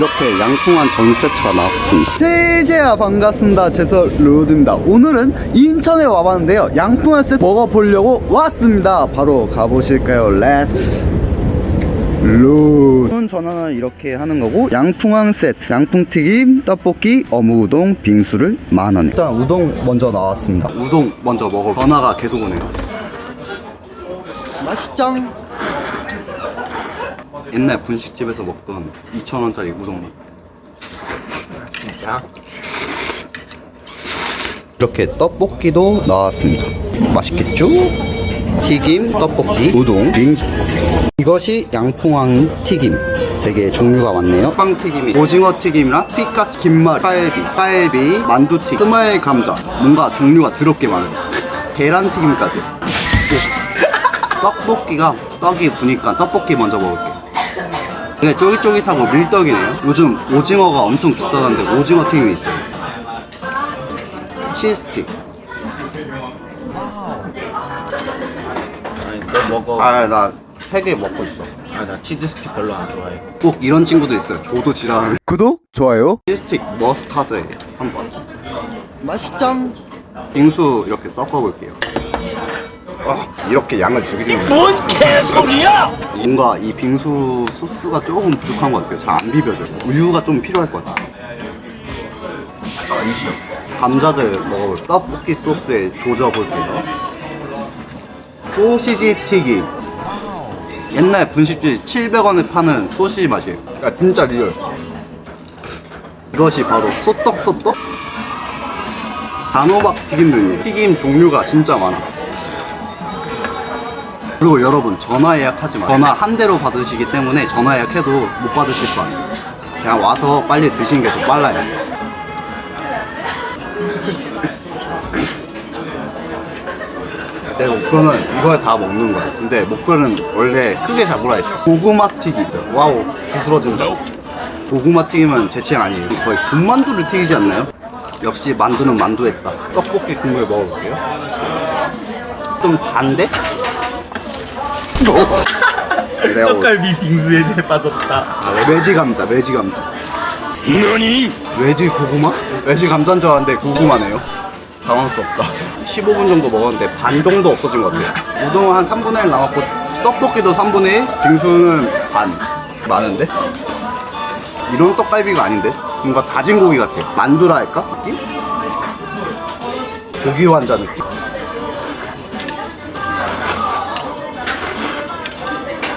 이렇게 양풍한 전 세트가 나왔습니다. 세제야 반갑습니다. 제설 로드입니다. 오늘은 인천에 와봤는데요. 양풍한 세트 먹어보려고 왔습니다. 바로 가보실까요? 렛츠 로 전화는 이렇게 하는 거고 양풍황 세트 양풍튀김 떡볶이 어묵우동 빙수를 만원 일단 우동 먼저 나왔습니다 우동 먼저 먹어 전화가 계속 오네요 맛있짱 옛날 분식집에서 먹던 2,000원짜리 우동 진짜? 이렇게 떡볶이도 나왔습니다. 맛있겠죠? 튀김, 떡볶이, 우동, 빙수 이것이 양풍황 튀김. 되게 종류가 많네요. 빵 튀김이 오징어 튀김이랑 피카 김말 파엘비 파엘비 만두 튀김 스마일 감자. 뭔가 종류가 더럽게 많아요. 계란 튀김까지. 떡볶이가 떡이 부니까 떡볶이 먼저 먹을게요 근데 쫄깃쫄깃하고 밀떡이네요. 요즘 오징어가 엄청 비싸던데 오징어 튀김이 있어요. 치즈스틱. 아니 너 먹어. 아 나 세 개 먹고 있어. 아 나 치즈 스틱 별로 안 좋아해. 꼭 이런 친구도 있어요. 저도 지랄하는. 구독 좋아요. 치즈스틱 머스타드에 한번. 맛있짱 빙수 이렇게 섞어볼게요 아, 이렇게 양을 죽이는 뭔 개소리야? 뭔가 이 빙수 소스가 조금 부족한 것 같아요. 잘 안 비벼져요. 우유가 좀 필요할 것 같아요. 감자들 먹어볼 떡볶이 소스에 조져볼게요. 소시지 튀김. 옛날 분식집 700원에 파는 소시지 맛이에요. 야 진짜 리얼. 이것이 바로 소떡 소떡? 단호박 튀김류예요 튀김 종류가 진짜 많아 그리고 여러분 전화 예약하지 마요 전화 한 대로 받으시기 때문에 전화 예약해도 못 받으실 거 아니에요 그냥 와서 빨리 드시는 게 더 빨라요 내 목표는 이걸 다 먹는 거야. 근데 목표는 원래 크게 잡으라 했어. 고구마 튀기죠. 와우, 부스러진다. 고구마 튀김은 제 취향 아니에요. 거의 군만두를 튀기지 않나요? 역시 만두는 만두했다. 떡볶이 국물 먹어볼게요. 좀 단데? 내가 오- 떡갈비 빙수에 빠졌다 외지 감자, 외지 감자. 외지 고구마? 외지 감자인 줄 알았는데 고구마네요. 당황스럽다. 15분 정도 먹었는데 반 정도 없어진 것 같아요. 우동은 한 3분의 1 남았고 떡볶이도 3분의 1, 빙수는 반. 많은데? 이런 떡갈비가 아닌데? 뭔가 다진 고기 같아요. 만두라 할까? 느낌? 고기 환자 느낌?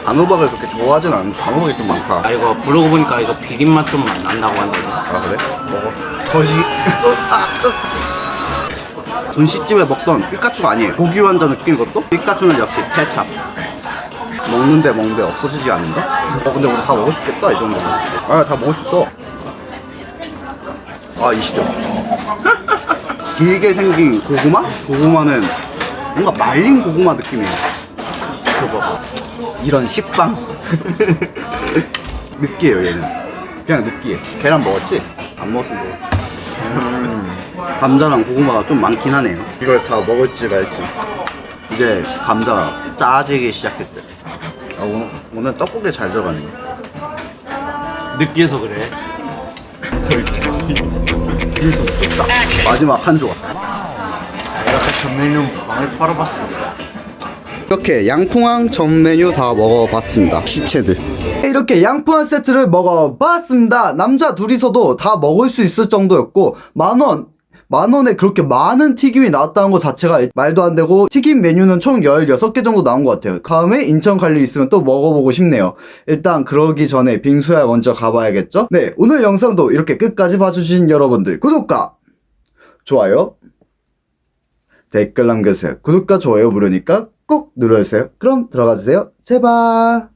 단호박을 그렇게 좋아하진 않는데 단호박이 좀 많다. 아 이거 부르고 보니까 이거 비린맛 좀 난다고 하는데 아 그래? 먹어. 거시. 분식집에 먹던 피카츄가 아니에요. 고기 완자 느낌 것도? 피카츄는 역시 케찹. 먹는데 먹는데 없어지지 않는다? 어 근데 우리 다 먹을 수 있겠다 이 정도면. 아다 먹을 수 있어. 아 이 시죠 길게 생긴 고구마? 고구마는 뭔가 말린 고구마 느낌이에요 이런 식빵. 느끼해요 얘는. 그냥 느끼해. 계란 먹었지? 안 먹었으면 먹었어 음, 감자랑 고구마가 좀 많긴 하네요. 이걸 다 먹을지 말지. 이제 감자가 짜지기 시작했어요. 아, 오늘, 오늘 떡국에 잘 들어가네. 느끼해서 그래. 빙수 뚝딱 마지막 한 조각. 이렇게 전 메뉴 많이 팔아봤어 이렇게 양풍왕 전 메뉴 다 먹어봤습니다. 시체들. 이렇게 양풍왕 세트를 먹어봤습니다. 남자 둘이서도 다 먹을 수 있을 정도였고 만원 만원에 그렇게 많은 튀김이 나왔다는 것 자체가 말도 안 되고 튀김 메뉴는 총 16개 정도 나온 것 같아요. 다음에 인천 갈 일 있으면 또 먹어보고 싶네요. 일단 그러기 전에 빙수야 먼저 가봐야겠죠? 네, 오늘 영상도 이렇게 끝까지 봐주신 여러분들 구독과 좋아요 댓글 남겨주세요. 구독과 좋아요 무료니까 꼭 눌러주세요. 그럼 들어가 주세요. 제발.